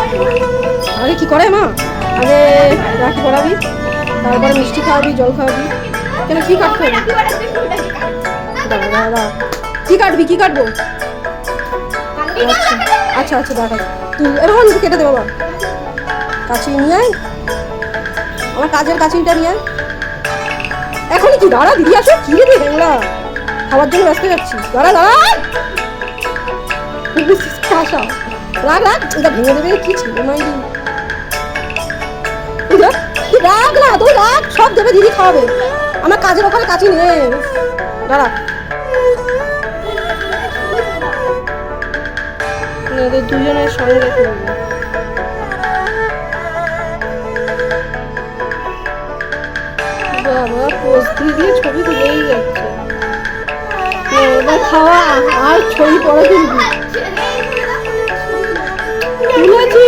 রাখি করে মা? আগে রাখি করাবি, তারপরে মিষ্টি খাওয়াবি, জল খাওয়াবি। কেন কি দাঁড়া দাঁড়া। কি কাটবি, কি কাটবো? আচ্ছা আচ্ছা আচ্ছা দাঁড়া। তুই এরকম কেটে দে বাবা। কাছি নিয়ে আয়। আমার কাজের কাছিটা নিয়ে আয়। এখনই কি? দাঁড়া, দিদি আসো কি রে হ্যাংলা খাওয়ার জন্য ব্যস্ত যাচ্ছি দাঁড়া দাঁড়া। আসা রাগ রাগ এটা ভেঙে দেবে কি ছিল রাখ রাখ না রাখ সব দেবে দিদি খাওয়াবে আমার কাজের ওখানে কাছি নে দাঁড়া দুজনের সঙ্গে বাবা ছবি তুলেই যাচ্ছে খাওয়া আর ছবি পরে তুলবি তুলেছি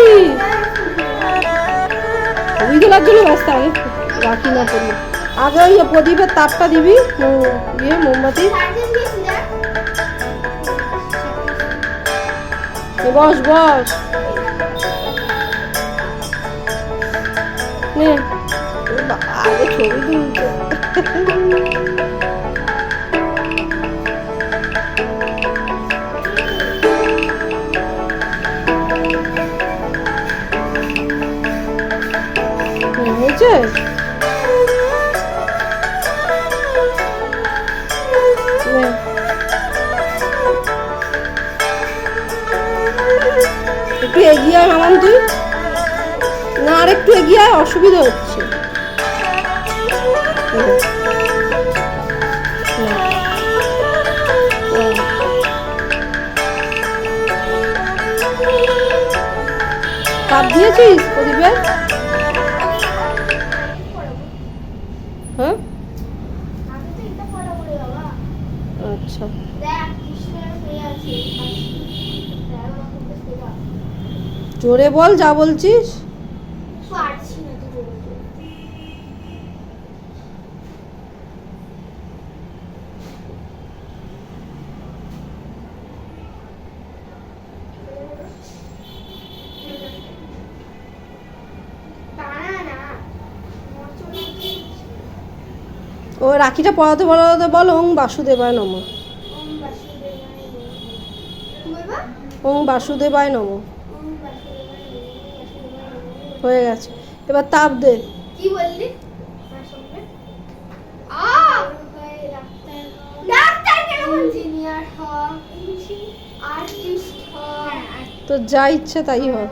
তোলার জন্য ব্যস্ত আগে। রাখি না করলে আগে ওই প্রদীপের তাপটা দিবি দিয়ে মোমবাতি। বস বস। নে। আগে ছবি তুলছে। একটু এগিয়ে আয় মামান তুই। না, আর একটু এগিয়ে আয়, অসুবিধা হচ্ছে। কাপ দিয়েছিস প্রদীপে হ্যাঁ আচ্ছা জোরে বল যা বলছিস। ও রাখিটা পড়াতে পড়াতে বল ওং বাসুদেবায় নম। ওং বাসুদেবায় নম। হয়ে গেছে। এবার তাপ দে। কি বললি? আ! ডাক্তার কেন ইঞ্জিনিয়ার হ আর্টিস্ট হ তো যা ইচ্ছে তাই হয়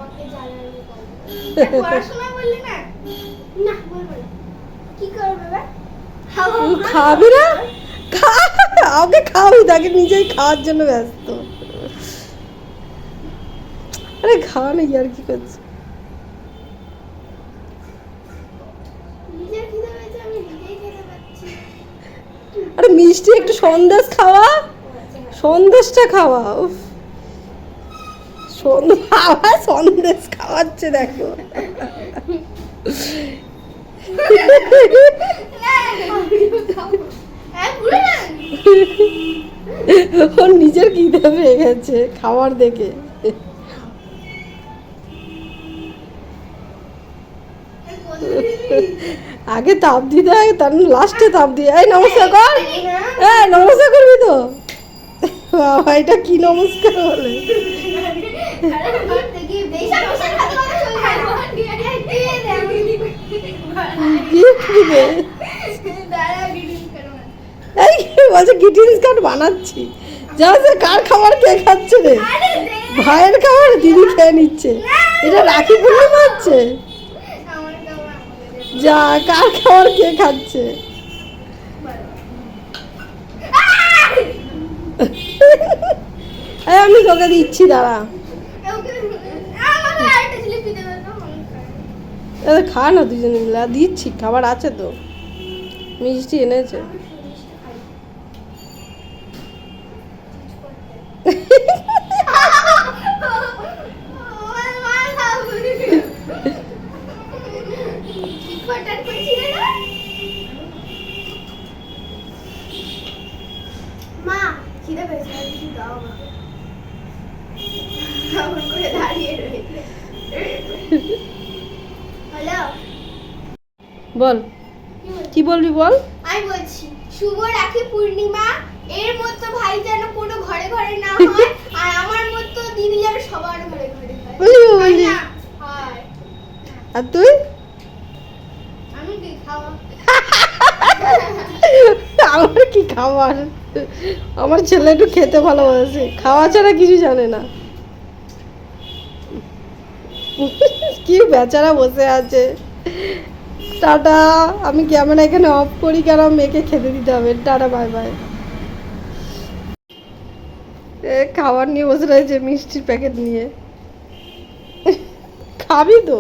পড়াশোনা বললি না? না বলব না। কি করবে খাব না? খা ওকে খাওয়াবি তাকে নিজেই খাওয়ার জন্য ব্যস্ত। আরে খাওয়া নেই আর কি করছে? আরে মিষ্টি একটু সন্দেশ খাওয়া? সন্দেশটা খাওয়া উফ। সন্দেশ আবার সন্দেশ খাওয়াচ্ছে দেখো। ওর নিজের খিদে পেয়ে গেছে খাবার দেখে। আগে তাপ দিতে হয় তার লাস্টে তাপ দিয়ে এই, নমস্কার কর। হ্যাঁ নমস্কার করবি তো? বাবা, এটা কি নমস্কার বলে গিফট দিবে এই বলছে গ্রিটিংস কার্ড বানাচ্ছি। যা সে কার খাবার কে খাচ্ছে রে? ভাইয়ের খাবার, দিদি খেয়ে নিচ্ছে। এটা রাখি পূর্ণিমা হচ্ছে? যা, কার খাবার কে খাচ্ছে? আমি তোকে দিচ্ছি, দাঁড়া। এ, খা না দুজনে মিলে দিচ্ছি, খাবার আছে তো। মিষ্টি এনেছে। মা, খিদে পেয়েছে দাও করে দাঁড়িয়ে বল। কি বলবি বল? আমি বলছি শুভ রাখি পূর্ণিমা। এর মতো ভাই যেন কোনো ঘরে ঘরে না হয় আর আমার মতো দিদি যেন সবার ঘরে ঘরে হয়। বলি? আর তুই? আমি কি খাওয়া আমার কি খাবার? আমার ছেলে একটু খেতে ভালোবাসে। খাওয়া ছাড়া কিছু জানে না। কি বেচারা বসে আছে? টাটা, আমি ক্যামেরা এখানে অফ করি? কেন মেয়েকে খেতে দিতে হবে। টাটা বাই বাই খাবার নিয়ে বসে রয়েছে মিষ্টির প্যাকেট নিয়ে। খাবি তো।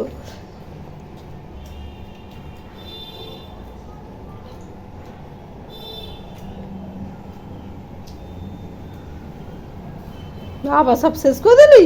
আবার সব শেষ করে দিলি?